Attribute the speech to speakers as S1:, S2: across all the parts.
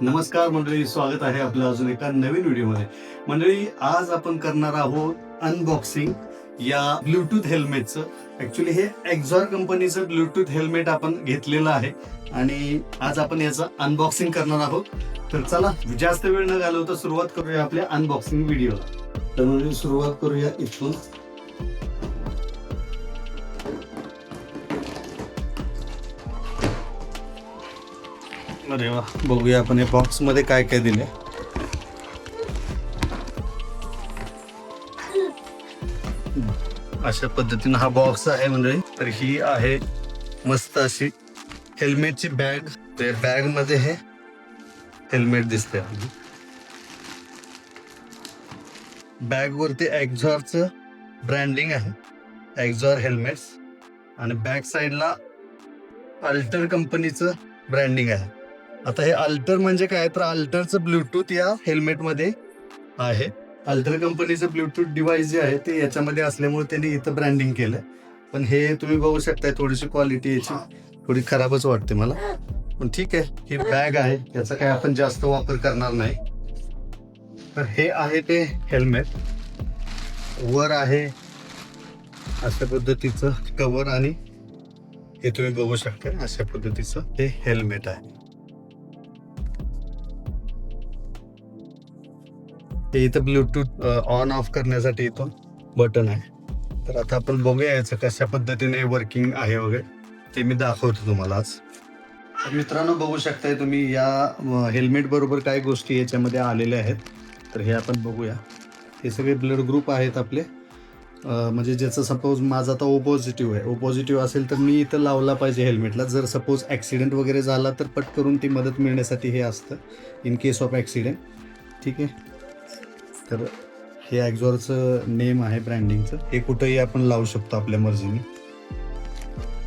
S1: नमस्कार मंडळी स्वागत आहे आपलं अजून एका नवीन व्हिडिओमध्ये. मंडळी आज आपण करणार आहोत अनबॉक्सिंग या ब्लूटूथ हेल्मेटचं ऍक्च्युली हे एक्झॉर कंपनीचं ब्लूटूथ हेल्मेट आपण घेतलेलं आहे आणि आज आपण याचं अनबॉक्सिंग करणार आहोत. तर चला जास्त वेळ न घालवता सुरुवात करूया आपल्या अनबॉक्सिंग व्हिडिओला. तर मंडळी सुरुवात करूया इथून. अरे वा बघूया आपण या बॉक्समध्ये काय काय दिले. अशा पद्धतीनं हा बॉक्स आहे म्हणजे. तर ही आहे मस्त अशी हेल्मेटची बॅग ते बॅगमध्ये हे हेल्मेट दिसते बॅग वरती एक्झॉरचं ब्रँडिंग आहे. एक्झॉर हेल्मेट्स आणि बॅक साईडला अल्टर कंपनीचं ब्रँडिंग आहे. आता हे अल्टर म्हणजे काय तर अल्टरचं ब्लूटूथ या हेल्मेटमध्ये आहे. अल्टर कंपनीचं ब्लूटूथ डिव्हाइस जे आहे ते याच्यामध्ये असल्यामुळे त्यांनी इथं ब्रँडिंग केलं पण हे तुम्ही बघू शकताय थोडीशी क्वालिटी याची. थोडी खराबच वाटते मला. पण ठीक आहे ही बॅग आहे. याचा काय आपण जास्त वापर करणार नाही. तर हे आहे ते हेल्मेट वर आहे अशा पद्धतीचं कवर आणि हे तुम्ही बघू शकता अशा पद्धतीचं हे हेल्मेट आहे. हे इथं ब्लूटूथ ऑन ऑफ करण्यासाठी इथून बटन आहे. तर आता आपण बघूया याचं कशा पद्धतीने वर्किंग आहे वगैरे. ते मी दाखवतो तुम्हाला आज. तर मित्रांनो बघू शकताय तुम्ही या हेल्मेट बरोबर काय गोष्टी याच्यामध्ये आलेल्या आहेत. तर हे आपण बघूया. हे सगळे ब्लड ग्रुप आहेत आपले. म्हणजे ज्याचं सपोज माझा आता ओ पॉझिटिव्ह आहे. ओ पॉझिटिव्ह असेल तर मी इथं लावला पाहिजे हेल्मेटला जर सपोज ॲक्सिडेंट वगैरे झाला तर पटकरून ती मदत मिळण्यासाठी हे असतं. इन केस ऑफ ॲक्सिडेंट ठीक आहे? तर हे ॲक्झॉरचं नेम आहे ब्रँडिंगचं हे कुठंही आपण लावू शकतो आपल्या मर्जीने.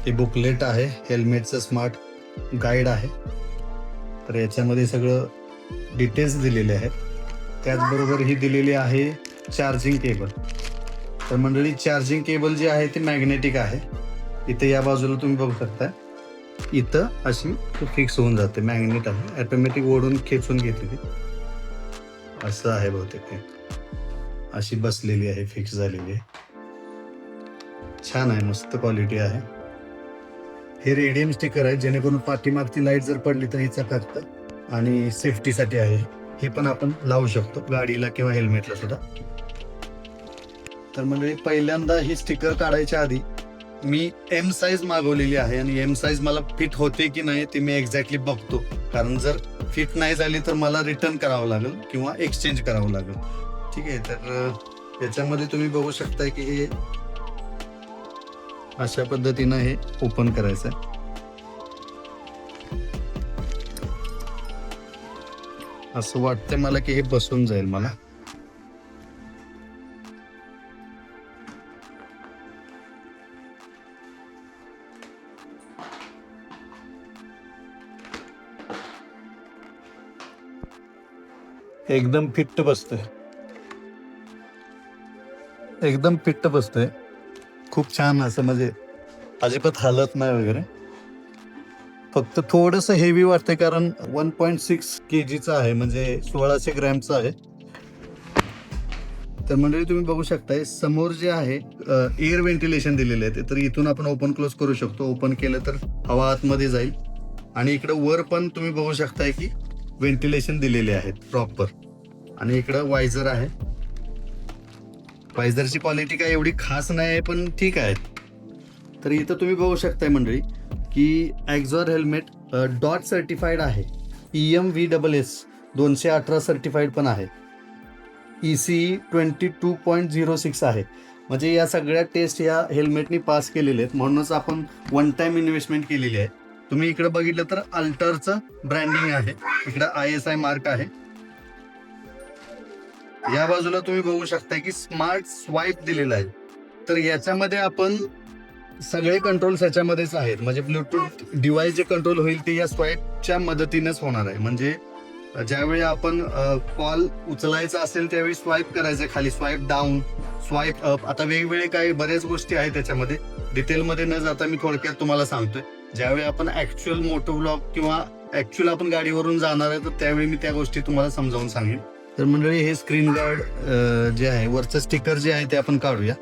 S1: हे बुकलेट आहे हेल्मेटचं स्मार्ट गाईड आहे. तर याच्यामध्ये सगळं डिटेल्स दिलेले आहेत. त्याचबरोबर ही दिलेली आहे चार्जिंग केबल तर मंडळी चार्जिंग केबल जी आहे ती मॅग्नेटिक आहे. इथे या बाजूला तुम्ही बघू शकता. इथं अशी फिक्स होऊन जाते. मॅग्नेट आहे. ऑटोमॅटिक ओढून खेचून घेते ती असं आहे बहुतेक अशी बसलेली आहे फिक्स झालेली आहे. छान आहे मस्त क्वालिटी आहे. हे रेडियम स्टिकर आहे जेणेकरून पाठीमागची लाइट जर पडली तर हिचा फक्त आणि सेफ्टीसाठी आहे. हे पण आपण लावू शकतो गाडीला किंवा हेल्मेटला सुद्धा. तर म्हणजे पहिल्यांदा ही स्टिकर काढायच्या आधी मी एम साईज मागवलेली आहे आणि एम साईज मला फिट होते की नाही ते मी एक्झॅक्टली बघतो. कारण जर फिट नाही झाली तर मला रिटर्न करावं लागेल किंवा एक्सचेंज करावं लागेल. ठीक आहे तर याच्यामध्ये तुम्ही बघू शकताय की हे अशा पद्धतीनं हे ओपन करायचं आहे असं वाटतंय मला की हे बसून जाईल मला. एकदम फिट्ट बसतंय. एकदम फिट्ट बसतंय. खूप छान असं म्हणजे अजिबात हालत नाही वगैरे. फक्त थोडंसं हेवी वाटतंय कारण वन पॉईंट सिक्स के जीचं आहे म्हणजे सोळाशे ग्रॅमचं आहे. तर मंडळी तुम्ही बघू शकताय समोर जे आहे एअर व्हेंटिलेशन दिलेले आहे तर इथून आपण ओपन क्लोज करू शकतो. ओपन केलं तर हवा आतमध्ये जाईल. आणि इकडं वर पण तुम्ही बघू शकताय की व्हेंटिलेशन दिलेले आहेत प्रॉपर आणि इकडं वायझर आहे. वायझरची क्वालिटी काय एवढी खास नाही आहे पण ठीक आहे. तर इथं तुम्ही बघू शकताय मंडळी की ॲक्झॉर हेल्मेट डॉट सर्टिफाईड आहे. E M V double S दोनशे अठरा सर्टिफाईड पण आहे. E C twenty two point zero six आहे. म्हणजे या सगळ्या टेस्ट या हेल्मेटनी पास केलेले आहेत. म्हणूनच आपण वन टाईम इन्व्हेस्टमेंट केलेली आहे. तुम्ही इकडे बघितलं तर अल्टरचं ब्रँडिंग आहे. इकडं आय एस आय मार्क आहे. या बाजूला तुम्ही बघू शकता की स्मार्ट स्वाईप दिलेला आहे. तर याच्यामध्ये आपण सगळे कंट्रोल्स याच्यामध्येच आहेत. म्हणजे ब्लूटूथ डिव्हाइस जे कंट्रोल होईल ते या स्वाईपच्या मदतीनेच होणार आहे. म्हणजे ज्यावेळी आपण कॉल उचलायचा असेल त्यावेळी स्वाईप करायचं खाली स्वाईप डाऊन स्वाईप अप आता वेगवेगळे काही बऱ्याच गोष्टी आहेत त्याच्यामध्ये. डिटेलमध्ये न जाता मी थोडक्यात तुम्हाला सांगतोय. ज्यावेळी आपण ऍक्च्युअल मोटो ब्लॉग किंवा ऍक्च्युअल आपण गाडीवरून जाणार आहे तर त्यावेळी मी त्या गोष्टी तुम्हाला समजावून सांगेन. तर मंडळी हे स्क्रीन गार्ड जे आहे वरचं स्टिकर जे आहे ते आपण काढूया.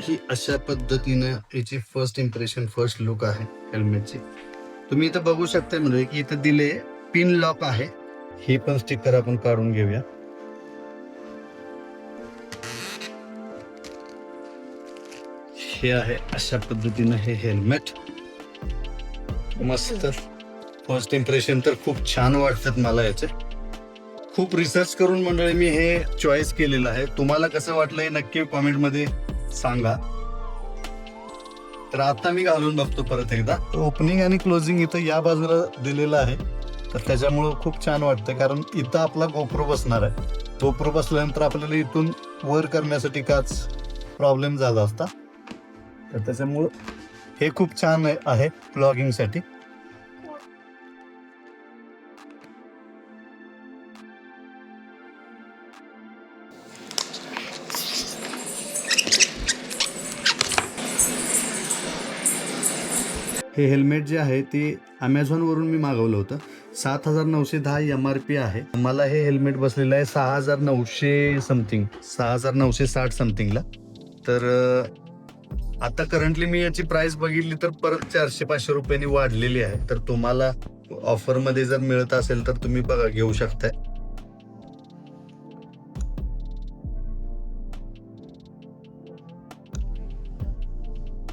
S1: ही अशा पद्धतीनं याची फर्स्ट इम्प्रेशन फर्स्ट लुक आहे हेल्मेटची तुम्ही इथं बघू शकता म्हणजे की इथं दिले पिन लॉक आहे. हे पण स्टिकर आपण काढून घेऊया. हे आहे अशा पद्धतीनं हे हेल्मेट मस्त. फर्स्ट इम्प्रेशन तर खूप छान वाटतात मला याचे. खूप रिसर्च करून मंडळी मी हे चॉईस केलेलं आहे. तुम्हाला कसं वाटलं हे नक्की कॉमेंटमध्ये सांगा. तर आता मी घालून बघतो परत एकदा. ओपनिंग आणि क्लोजिंग इथं या बाजूला दिलेलं आहे. तर त्याच्यामुळं खूप छान वाटतं कारण इथं आपला गोप्रो बसणार आहे. गोप्रो बसल्यानंतर आपल्याला इथून वर करण्यासाठी काच प्रॉब्लेम झाला असता. तर त्याच्यामुळं हे खूप छान आहे- ब्लॉगिंगसाठी. हे हेल्मेट जे आहे ते ॲमेझॉनवरून मी मागवलं होतं. सात हजार नऊशे दहा एम आर पी आहे. मला हे हेल्मेट बसलेलं आहे सहा हजार नऊशे समथिंग सहा हजार नऊशे साठ समथिंगला तर आता करंटली मी याची प्राइस बघितली तर परत चारशे पाचशे रुपयांनी वाढलेली आहे. तर तुम्हाला ऑफरमध्ये जर मिळत असेल तर तुम्ही बघा घेऊ शकताय.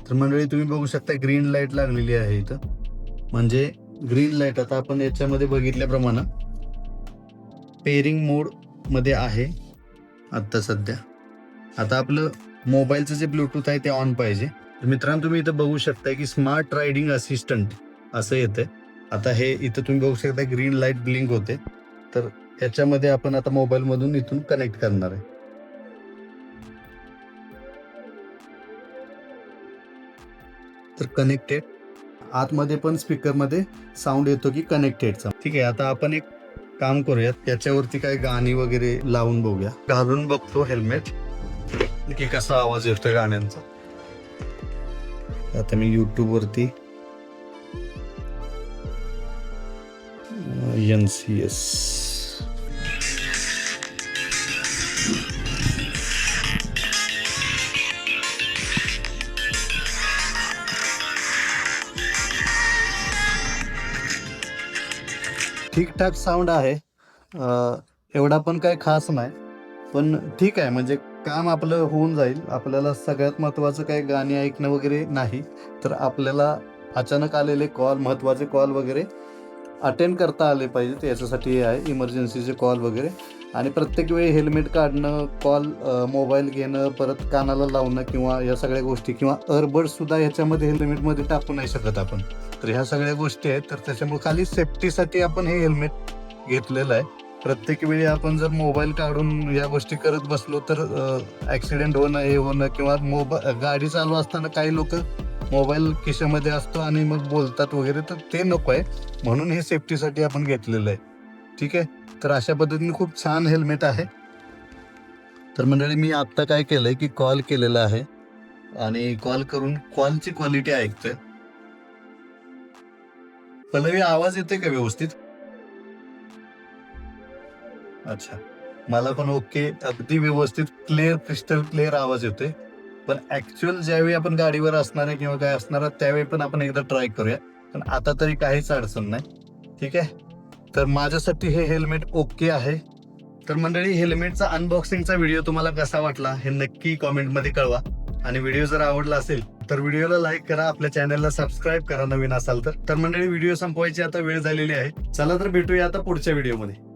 S1: तर मंडळी तुम्ही बघू शकता ग्रीन लाइट लागलेली आहे इथं. म्हणजे ग्रीन लाइट आता आपण याच्यामध्ये बघितल्याप्रमाणे पेरिंग मोडमध्ये आहे. आता सध्या. आता आपलं मोबाईलचं जे ब्लूटूथ आहे ते ऑन पाहिजे. मित्रांनो तुम्ही इथं बघू शकता की स्मार्ट रायडिंग असिस्टंट असं येतंय. आता हे इथं तुम्ही बघू शकता ग्रीन लाइट ब्लिंक होते. तर याच्यामध्ये आपण आता मोबाईल मधून इथून कनेक्ट करणार आहे. तर कनेक्टेड आतमध्ये पण स्पीकरमध्ये साऊंड येतो की कनेक्टेडचा ठीक आहे आता आपण एक काम करूयात. त्याच्यावरती काही गाणी वगैरे लावून बघूया. घालून बघतो हेल्मेट की कसा आवाज येतोय गाण्यांचा. आता मी युट्यूब वरती एन सी एस ठीकठाक साऊंड आहे. एवढा पण काय खास नाही. पण ठीक आहे म्हणजे काम आपलं होऊन जाईल. आपल्याला सगळ्यात महत्वाचं काही गाणी ऐकणं वगैरे नाही. तर आपल्याला अचानक आलेले कॉल महत्त्वाचे कॉल वगैरे अटेंड करता आले पाहिजेत. याच्यासाठी हे आहे इमर्जन्सीचे कॉल वगैरे. आणि प्रत्येक वेळी हेल्मेट काढणं कॉल मोबाईल घेणं परत कानाला लावणं किंवा या सगळ्या गोष्टी किंवा अरबडसुद्धा याच्यामध्ये ह्याच्यामध्ये हेल्मेटमध्ये टाकू नाही शकत आपण. तर ह्या सगळ्या गोष्टी आहेत. तर त्याच्यामुळे खाली सेफ्टीसाठी आपण हे हेल्मेट घेतलेलं आहे. प्रत्येक वेळी आपण जर मोबाईल काढून या गोष्टी करत बसलो तर ऍक्सिडेंट होणं हे होणं किंवा मोबा गाडी चालू असताना काही लोक मोबाईल खिशामध्ये असतो आणि मग बोलतात वगैरे तर ते नको आहे. म्हणून हे सेफ्टीसाठी आपण घेतलेलं आहे. ठीक आहे? तर अशा पद्धतीने खूप छान हेल्मेट आहे. तर मंडळी मी आत्ता काय केलंय की कॉल केलेला आहे. आणि कॉल करून कॉलची क्वालिटी ऐकतोय. पल्लवी आवाज येते का व्यवस्थित? अच्छा. मला पण ओके. अगदी व्यवस्थित क्लिअर क्रिस्टल क्लिअर आवाज येतोय. पण ऍक्च्युअल ज्यावेळी आपण गाडीवर असणार आहे किंवा काय असणार आहे त्यावेळी पण आपण एकदा ट्राय करूया. पण आता तरी काहीच अडचण नाही. ठीक आहे? तर माझ्यासाठी हे हेल्मेट ओके आहे. तर मंडळी हेल्मेटचा अनबॉक्सिंगचा व्हिडिओ तुम्हाला कसा वाटला हे नक्की कॉमेंटमध्ये कळवा. आणि व्हिडिओ जर आवडला असेल तर व्हिडिओला लाईक करा. आपल्या चॅनलला सबस्क्राईब करा नवीन असाल तर. तर मंडळी व्हिडिओ संपवायची आता वेळ झालेली आहे. चला तर भेटूया आता पुढच्या व्हिडिओमध्ये